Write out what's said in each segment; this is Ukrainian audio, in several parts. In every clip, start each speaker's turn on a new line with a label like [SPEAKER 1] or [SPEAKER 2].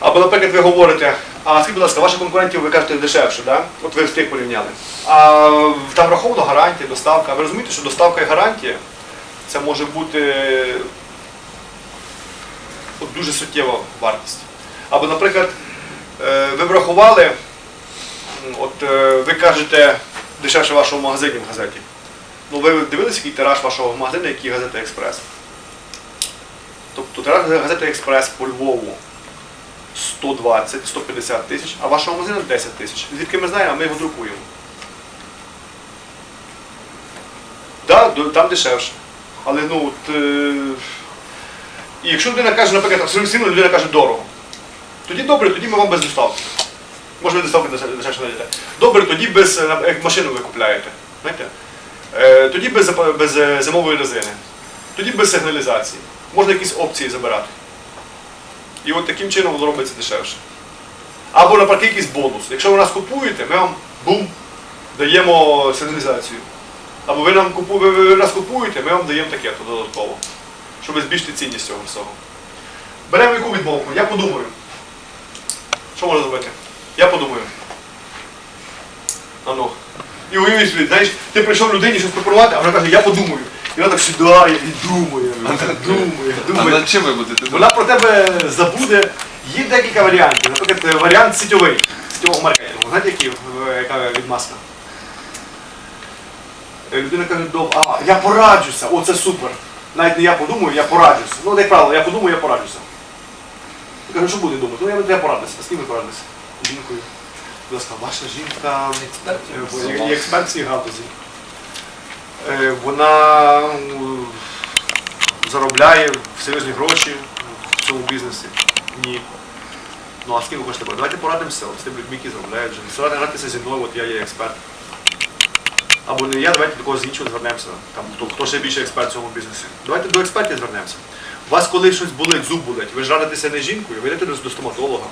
[SPEAKER 1] Або, наприклад, ви говорите, а скажіть, будь ласка, ваших конкурентів ви кажете дешевше, да? от ви з тих порівняли. А там враховано гарантія, доставка. Ви розумієте, що доставка і гарантія це може бути от дуже суттєва вартість. Або, наприклад, е, ви врахували, от е, ви кажете дешевше в вашому магазині в газеті. Ну ви дивилися, який тираж вашого магазину, який газета Експрес? Тобто тираж газети Експрес по Львову 120-150 тисяч, а вашого магазину 10 тисяч. Звідки ми знаємо, ми його друкуємо. Да, там дешевше. Але ну, от, е... і якщо людина каже, наприклад, абсолютно людина каже дорого, тоді добре, тоді ми вам без доставки. Може ви доставки дешевше знайдете. Добре, тоді без е, як машину ви купляєте. Знаєте? Е, тоді без, без е, зимової резини. Тоді без сигналізації. Можна якісь опції забирати. І от таким чином воно робиться дешевше. Або навпаки якийсь бонус. Якщо ви нас купуєте, ми вам бум, даємо сигналізацію. Або ви нам купу, ви, ви нас купуєте, ми вам даємо таке то додатково. Щоб збільшити цінність цього всього. Беремо яку відмовку? Я подумаю. Що можна зробити? Я подумаю. А ну. І уявіть знаєш, ти прийшов людині щось пропонувати, а вона каже, я подумаю. І вона так сідає і думає, думає,
[SPEAKER 2] А
[SPEAKER 1] думає.
[SPEAKER 2] над чим ви будете думати?
[SPEAKER 1] Вона про тебе забуде. Є декілька варіантів. Наприклад, е, варіант сітьовий, сітьового маркетингу. Знаєте, які, е, яка відмазка? Е, Людина каже, «Доб- ага, я пораджуся, о, це супер. Навіть не я подумаю, я пораджуся. Ну, як правило, я подумаю, я пораджуся. Я кажу, що буде думати? Ну, я я порадуся. А з ким ви порадуся? З Жінкою. Будь ласка, ваша жінка е, є експерт в цій галузі. Е, Вона заробляє серйозні гроші в цьому бізнесі. Ні. Ну а з ким ви хочете порадити? Давайте порадимося з тими людьми, які заробляють. Не гратися зі мною, от я є експерт. Або не я, давайте до когось іншого звернемося. Там, хто, хто ще більше експерт в цьому бізнесі. Давайте до експертів звернемося. У вас коли щось болить, зуб болить, ви ж радитеся не жінкою, ви йдете до, стоматолога.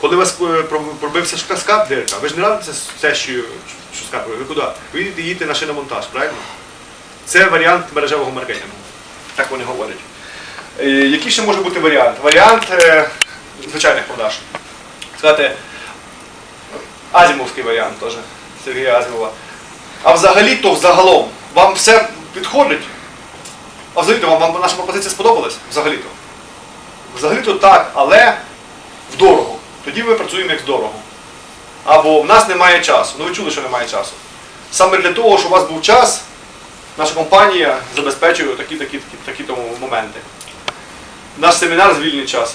[SPEAKER 1] Коли у вас е, пробився шкаскап дирка, ви ж не радитеся з тещою, що. Ви куди? Ви їдете, їдете на шиномонтаж, правильно? Це варіант мережевого маркетингу. Так вони говорять. Е, Який ще може бути варіант? Варіант е, звичайних продаж. Сказати, Азімовський варіант теж, Сергія Азімова. А взагалі-то взагалом вам все підходить? А взагалі-то вам, вам наша пропозиція сподобалась? Взагалі-то. Взагалі-то так, але вдорого. Тоді ми працюємо як дорого. Або в нас немає часу. Ну ви чули, що немає часу. Саме для того, щоб у вас був час, наша компанія забезпечує такі такі тому моменти. Наш семінар звільнить час.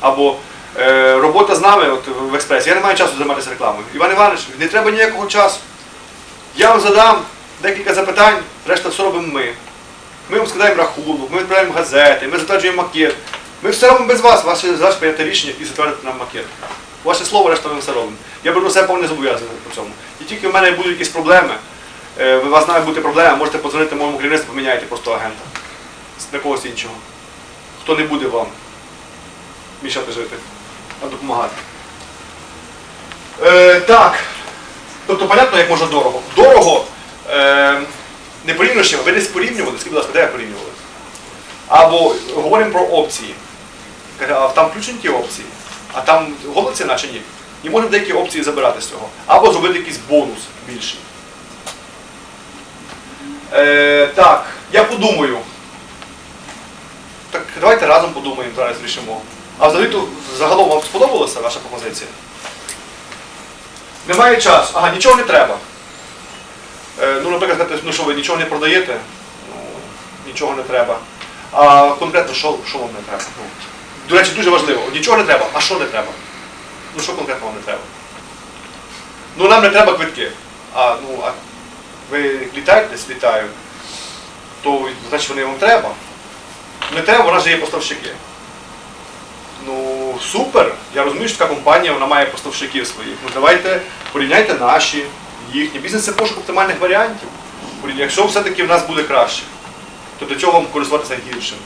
[SPEAKER 1] Або е, робота з нами от, в експресі. Я не маю часу займатися рекламою. Іван Іванович, не треба ніякого часу. Я вам задам декілька запитань, решта все робимо ми. Ми вам складаємо рахунок, ми відправляємо газети, ми затверджуємо макет. Ми все робимо без вас, ваше задача прийняти рішення і затвердити нам макет. Ваше слово, решта ми все робимо. Я беру себе повне зобов'язання по цьому. І тільки в мене будуть якісь проблеми, у вас має бути проблема, можете подзвонити моєму керівництву, поміняйте просто агента. На когось іншого. Хто не буде вам мішати жити, а допомагати. Е, так. Тобто, понятно, як можна дорого. Дорого е, не чим. ви не порівнювали, скажіть, будь ласка, де порівнювали? Або говоримо про опції. А там включені ті опції, а там гола ціна чи ні? І можна деякі опції забирати з цього. Або зробити якийсь бонус більший. Е, так, я подумаю. Так давайте разом подумаємо, зараз рішимо. А взагалі то загалом вам сподобалася ваша пропозиція? Немає часу. Ага, нічого не треба. Е, ну, наприклад, сказати, ну що ви нічого не продаєте, ну, нічого не треба. А конкретно, що, що вам не треба? Ну, до речі, дуже важливо. Нічого не треба, а що не треба? Ну що конкретно вам не треба? Ну нам не треба квитки. А, ну, а ви літаєте десь літаю, то значить вони вам треба. Не треба, вона ж є поставщики. Ну, супер. Я розумію, що така компанія вона має поставщиків своїх. Ну давайте порівняйте наші, їхні. Бізнес це пошук оптимальних варіантів. Якщо все-таки в нас буде краще, то до чого вам користуватися гіршим?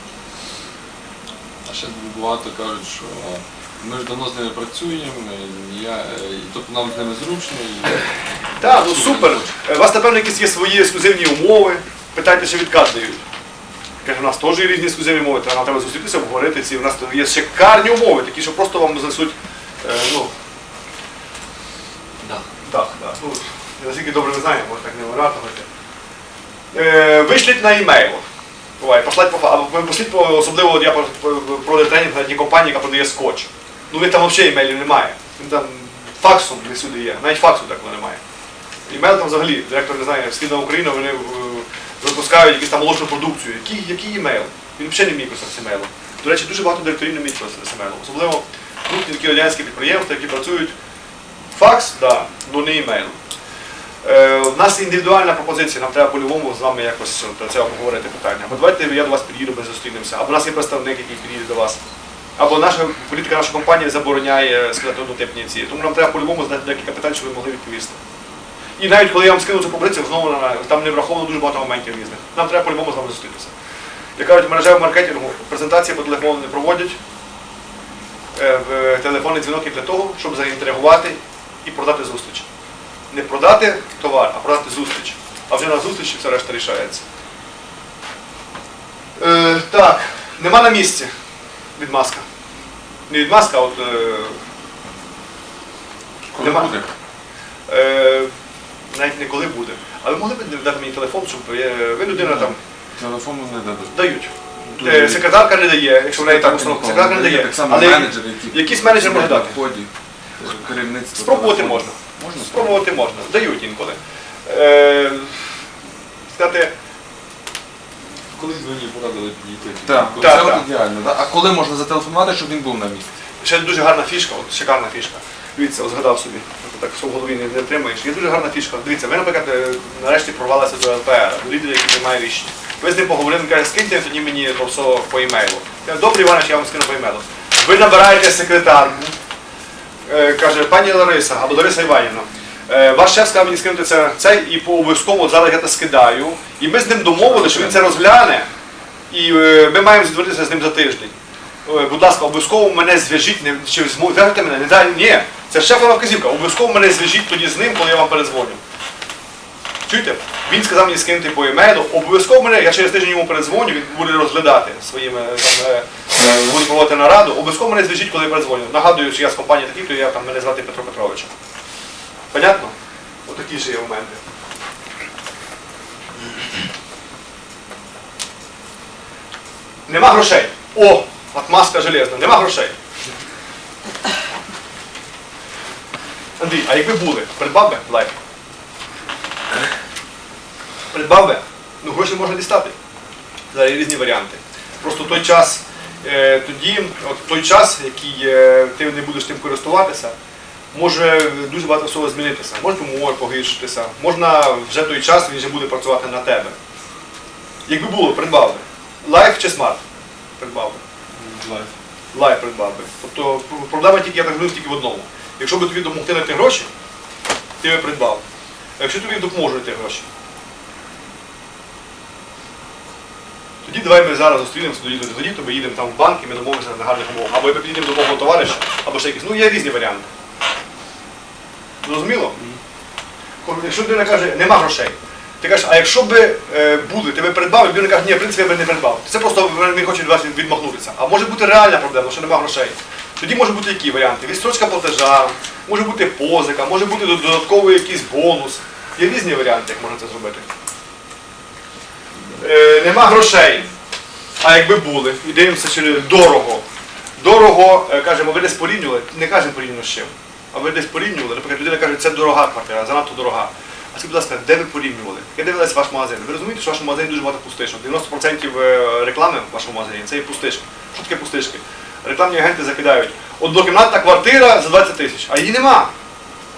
[SPEAKER 2] А ще багато кажуть, що ми ж давно з ними працюємо, я, тобто нам з ними зручно. І...
[SPEAKER 1] Так, ну супер. Е, У вас, напевно, якісь є свої ексклюзивні умови. Питайте, що відкат дають. У нас теж є різні ексклюзивні умови, треба нам треба зустрітися, обговорити ці. У нас є шикарні умови, такі, що просто вам занесуть Е, ну,
[SPEAKER 2] Да.
[SPEAKER 1] так, так. Ну, наскільки добре не знаю, може так не виратувати. Е, вишліть на імейл. Буває, послать по або пошліть по особливо я про- про- тренінг на одній компанії, яка продає скотч. Ну він там взагалі імейлів немає. Він там факсом не сюди є. Навіть факсу такого немає. Імейл там взагалі, директор не знає, Східна Україна, вони е, випускають якусь там молочну продукцію. Який, який імейл? Він взагалі не вміє писати з імейлом. До речі, дуже багато директорів не вміють з імейлом. Особливо крупні такі радянські підприємства, які працюють факс, да, але не імейл. Е, у нас індивідуальна пропозиція, нам треба по-любому з вами якось це обговорити питання. Або давайте я до вас під'їду, ми зустрінемося, або у нас є представник, який під'їде до вас. Або наша політика нашої компанії забороняє сказати однотипні ці. Тому нам треба по-любому знати декілька питань, щоб ви могли відповісти. І навіть коли я вам скину цю пропозицію, знову там не враховано дуже багато моментів різних. Нам треба по-любому з вами зустрітися. Як кажуть, в мережевому маркетингу презентації по телефону не проводять. Е, Телефонний дзвінок є для того, щоб заінтригувати і продати зустріч. Не продати товар, а продати зустріч. А вже на зустрічі все решта рішається. Е, так, нема на місці від маска. Не від маска, а от. Е,
[SPEAKER 2] Коли
[SPEAKER 1] Нема.
[SPEAKER 2] буде?
[SPEAKER 1] е, навіть не коли буде. А ви могли б дати мені телефон, щоб е, ви людина там
[SPEAKER 2] Телефону не дадуть.
[SPEAKER 1] дають.
[SPEAKER 2] Дуже
[SPEAKER 1] Е, Секретарка не дає, якщо в неї там установа,
[SPEAKER 2] ніколи
[SPEAKER 1] секретарка не дає.
[SPEAKER 2] Так само
[SPEAKER 1] Але
[SPEAKER 2] менеджер, який
[SPEAKER 1] якийсь менеджер може дати.
[SPEAKER 2] на вході, е, керівництво.
[SPEAKER 1] Спробувати
[SPEAKER 2] телефону.
[SPEAKER 1] можна.
[SPEAKER 2] Можна
[SPEAKER 1] Спробувати можна. Дають інколи. Е, сказати,
[SPEAKER 2] Колись мені порадили підійти.
[SPEAKER 3] Так,
[SPEAKER 2] Це
[SPEAKER 1] Так,
[SPEAKER 2] от
[SPEAKER 1] так.
[SPEAKER 2] ідеально. да?
[SPEAKER 3] А коли можна зателефонувати, щоб він був на місці?
[SPEAKER 1] ще дуже гарна фішка, от шикарна фішка. Дивіться, згадав собі, так що в голові не, не тримаєш. Є дуже гарна фішка. Дивіться, ви, наприклад, е, нарешті прорвалися до ЛПР, до лідера, який приймає рішення. Ви з ним поговорили, він каже, скиньте тоді мені все по імейлу. Я кажу, Добре, Іванович, я вам скину по імейлу. Ви набираєте секретарку, е, каже, пані Лариса або Лариса Іванівна. е, Ваш шеф сказав мені скинути це, це і обов'язково зараз я це скидаю. І ми з ним домовили, що він це розгляне, і ми маємо звернутися з ним за тиждень. Будь ласка, обов'язково мене зв'яжіть, не, чи зв'яжете мене, не дай, ні, це шефова вказівка, обов'язково мене зв'яжіть тоді з ним, коли я вам передзвоню. Чуєте? Він сказав мені скинути по емейлу, обов'язково мене, я через тиждень йому передзвоню, він буде розглядати своїми там, е, е, буде проводити нараду, обов'язково мене зв'яжіть, коли я передзвоню. Нагадую, що я з компанії такий, то я там мене звати Петро Петрович. Понятно? Отакі ж є моменти. Нема грошей. О, отмазка железна, нема грошей. Андрій, а якби були, придбав би лайк? Придбав би? Ну, гроші можна дістати. Зараз різні варіанти. Просто той час, е, тоді, от той час, який е, ти не будеш тим користуватися, може дуже багато всього змінитися. Може може погіршитися, можна вже той час він вже буде працювати на тебе. Якби було, придбав би. Лайф чи смарт? Придбав би.
[SPEAKER 2] Лайф.
[SPEAKER 1] Лайф придбав би. Тобто проблема тільки, я так розумію, тільки в одному. Якщо би тобі допомогти знайти гроші, ти би придбав. А якщо тобі допоможуть знайти гроші, тоді давай ми зараз зустрінемося, тоді, тоді, тоді то ми їдемо там в банк і ми домовимося на гарних умовах. Або ми підійдемо до мого товариша, або ще якісь. Ну, є різні варіанти. Зрозуміло? Якщо людина каже, нема грошей, ти кажеш, а якщо би е, були, ти би придбав, і людина каже, ні, в принципі, я би не придбав. Це просто він хоче вас відмахнутися. А може бути реальна проблема, що нема грошей. Тоді може бути які варіанти? Відстрочка платежа, може бути позика, може бути додатковий якийсь бонус. Є різні варіанти, як можна це зробити. Е, нема грошей. А якби були, і дивимося через дорого. Дорого, е, кажемо, ви десь порівнювали, не кажемо порівняно з чим. А ви десь порівнювали, наприклад, людина каже, це дорога квартира, занадто дорога. Скажіть, будь ласка, де ви порівнювали? Я дивилась ваш магазин. Ви розумієте, що в вашому дуже багато пустишок. 90% е, реклами в вашому магазині це є пустишки. Що таке пустишки? Рекламні агенти закидають. Однокімнатна квартира за 20 тисяч, а її нема.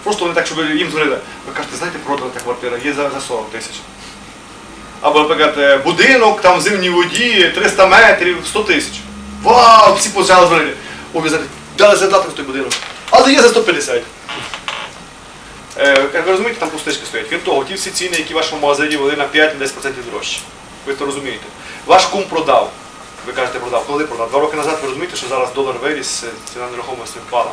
[SPEAKER 1] Просто вони так, щоб їм дзвонили. Ви кажете, знаєте, продана та квартира, є за, за 40 тисяч. Або, наприклад, е, будинок там в зимній воді 300 метрів, 100 тисяч. Вау! Всі почали дзвонити. О, дали задаток в той будинок. Але є за 150. Е, як ви розумієте, там пустишки стоять. Крім того, ті всі ціни, які в вашому магазині вони на 5-10% дорожчі. Ви це розумієте. Ваш кум продав. Ви кажете, продав. Коли продав? Два роки назад ви розумієте, що зараз долар виріс, е, ціна нерухомості впала.